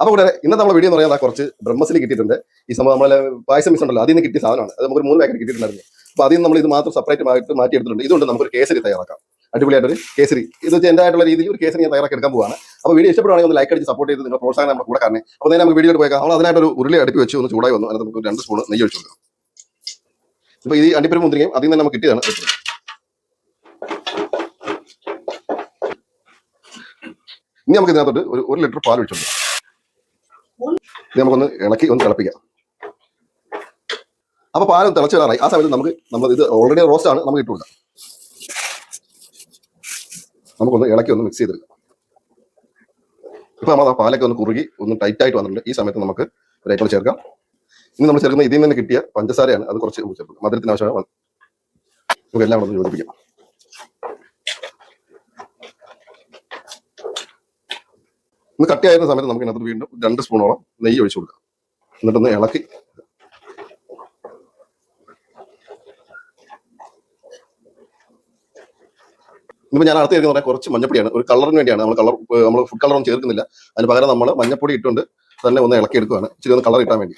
അപ്പോൾ കൂടെ ഇന്നത്തെ നമ്മുടെ വീഡിയോ എന്ന് പറയുന്നത് കുറച്ച് ബ്രഹ്മസിന് കിട്ടിയിട്ടുണ്ട്. ഈ സംഭവം നമ്മളെ പായസം മിസ് ഉണ്ടല്ലോ അതിൽ നിന്ന് കിട്ടിയ സാധനമാണ്. അത് നമുക്ക് മൂന്ന് പാക്കറ്റ് കിട്ടിയിട്ടുണ്ടായിരുന്നു. അപ്പോൾ അതിൽ നമ്മൾ ഇത് മാത്രം സെപ്പറേറ്റ് ആയിട്ട് മാറ്റി എടുത്തിട്ടുണ്ട് ഇതുകൊണ്ട് നമുക്കൊരു കേസരി തയ്യാറാക്കാം. അടിപൊളിയായിട്ടൊരു കേസരി. ഇത് വെച്ച് എന്റെ ആയിട്ടുള്ള രീതിയിൽ ഒരു കേസരി ഞാൻ തയ്യാറാക്കി എടുക്കാൻ പോവാണ്. അപ്പോൾ വീഡിയോ ഇഷ്ടപ്പെടുകയാണെങ്കിൽ ഒന്ന് ലൈക്ക് അടിച്ച് സപ്പോർട്ട് ചെയ്ത് നിങ്ങൾ പ്രോത്സാഹനം നമ്മുടെ കൂടെ കാരണം. അപ്പോൾ നേരെ നമുക്ക് വീഡിയോ പോയേക്കാം. നമ്മൾ അതിനായിട്ട് ഒരു ഉരുളി അടുപ്പി വെച്ച് ഒന്ന് ചൂടായി വന്നു. അതിനകത്ത് നമുക്ക് രണ്ട് സ്പൂൺ നെയ്യ് ഒഴിച്ചു ഇപ്പോൾ ഈ അണ്ടിപ്പരി മുന്തിരിയും അതിൽ നിന്ന് നമുക്ക് കിട്ടിയതാണ്. ഇനി നമുക്ക് ഇതിനകത്തോട്ട് ഒരു ഒരു ലിറ്റർ പാൽ ഒഴിച്ചു ഇത് നമുക്കൊന്ന് ഇളക്കി ഒന്ന് തിളപ്പിക്കാം. അപ്പൊ പാലം തിളച്ച് വരാറായി ആ സമയത്ത് നമുക്ക് നമ്മൾ ഇത് ഓൾറെഡി റോസ്റ്റ് ആണ് നമുക്ക് ഇട്ട് നമുക്കൊന്ന് ഇളക്കി ഒന്ന് മിക്സ് ചെയ്തെടുക്കാം. ഇപ്പൊ നമ്മൾ ആ പാലൊക്കെ ഒന്ന് കുറുകി ഒന്ന് ടൈറ്റ് ആയിട്ട് വന്നിട്ടുണ്ട്. ഈ സമയത്ത് നമുക്ക് ഒരു ഐറ്റം ചേർക്കാം. ഇനി നമ്മൾ ചേർക്കുന്ന ഇതിൽ നിന്ന് കിട്ടിയ പഞ്ചസാരയാണ് അത് കുറച്ച് ചേർക്കും. മധുരത്തിന് ആവശ്യമാണ് നമുക്ക് എല്ലാം കൂടെ ഒന്ന് യോജിപ്പിക്കാം. ഒന്ന് കട്ടിയായിരുന്ന സമയത്ത് നമുക്ക് ഇതിനകത്ത് വീണ്ടും രണ്ട് സ്പൂണോളം നെയ്യ് ഒഴിച്ചു കൊടുക്കാം. എന്നിട്ടൊന്ന് ഇളക്കി. ഇപ്പം ഞാൻ അടുത്ത് ചേർക്കുന്ന കുറച്ച് മഞ്ഞപ്പൊടിയാണ്. ഒരു കളറിന് വേണ്ടിയാണ്. നമ്മൾ കളർ നമ്മൾ ഫുഡ് കളറൊന്നും ചേർക്കുന്നില്ല. അതിന് പകരം നമ്മൾ മഞ്ഞപ്പൊടി ഇട്ടുകൊണ്ട് തന്നെ ഒന്ന് ഇളക്കി എടുക്കുകയാണ് ഇച്ചിരി ഒന്ന് കളർ ഇട്ടാൻ വേണ്ടി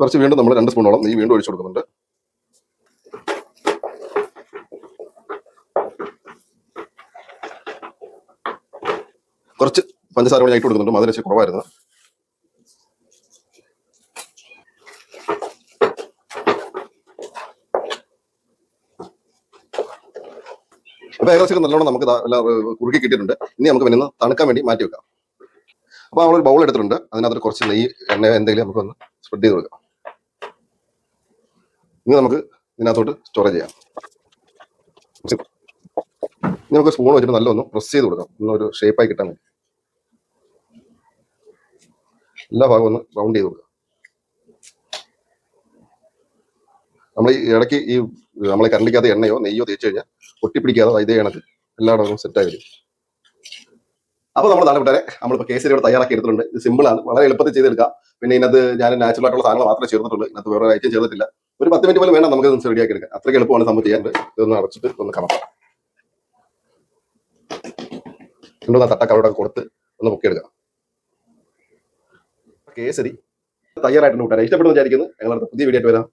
കുറച്ച് വീണ്ടും നമ്മൾ രണ്ട് സ്പൂണോളം നെയ്യ് വീണ്ടും ഒഴിച്ചു കൊടുക്കുന്നുണ്ട്. കുറച്ച് പഞ്ചസാര കൂടി ഞാൻ ഇട്ട് കൊടുക്കുന്നുണ്ട് മധുരം കുറവായിരുന്നു. അപ്പൊ ഏകദേശം നല്ലോണം നമുക്ക് കുറുക്കി കിട്ടിയിട്ടുണ്ട്. ഇനി നമുക്ക് പിന്നെ തണുക്കാൻ വേണ്ടി മാറ്റി വെക്കാം. അപ്പൊ നമ്മളൊരു ബൗൾ എടുത്തിട്ടുണ്ട്. അതിനകത്ത് കുറച്ച് നെയ്യ് എണ്ണ എന്തെങ്കിലും നമുക്ക് ഒന്ന് സ്പ്രെഡ് ചെയ്ത് കൊടുക്കാം. ഇനി നമുക്ക് ഇതിനകത്തോട്ട് സ്റ്റോറേജ് ചെയ്യാം. നമുക്ക് സ്പൂൺ വെച്ചിട്ട് നല്ല ഒന്ന് പ്രസ് ചെയ്ത് കൊടുക്കാം. ഒന്നൊരു ഷേപ്പായി കിട്ടാൻ വേണ്ടി. എല്ലാ ഭാഗവും ഒന്ന് റൗണ്ട് ചെയ്ത് കൊടുക്കാം. നമ്മൾ ഈ ഇടയ്ക്ക് ഈ നമ്മളെ കരണ്ടിക്കകത്ത് എണ്ണയോ നെയ്യോ തേച്ച് കഴിഞ്ഞാൽ ഒട്ടിപ്പിടിക്കാതെ ഇതേ കണക്ക് എല്ലായിടവും സെറ്റായി വരും. അപ്പോൾ നമ്മൾ നാളെ നമ്മളിപ്പോൾ കേസരി ഇവിടെ തയ്യാറാക്കി എടുത്തിട്ടുണ്ട്. ഇത് സിമ്പിൾ ആണ്. വളരെ എളുപ്പത്തിൽ ചെയ്തെടുക്കാം. പിന്നെ ഇതിനകത്ത് ഞാൻ നാച്ചുറൽ ആയിട്ടുള്ള സാധനങ്ങൾ മാത്രമേ ചേർന്നിട്ടുള്ളൂ ഇതിനകത്ത് വേറെ ഐറ്റം ചെയ്തിട്ടില്ല ഒരു പത്ത് മിനിറ്റ് പോലും വേണം നമുക്ക് റെഡിയാക്കി എടുക്കാം. അത്രയ്ക്ക് എളുപ്പമാണ് സംഭവം ചെയ്യാൻ. ഇതൊന്ന് അടച്ചിട്ട് ഒന്ന് കമക്കാം രണ്ടു തട്ടൊക്കെ അവിടെ കൊടുത്ത് ഒന്ന് പൊക്കിയെടുക്കാം കേസരി തയ്യാറായിട്ടുണ്ട് കൂട്ടുകാരെ. ഇഷ്ടപ്പെടുന്നു വിചാരിക്കുന്നു. ഞങ്ങളുടെ പുതിയ വീഡിയോ ആയിട്ട് വരാം.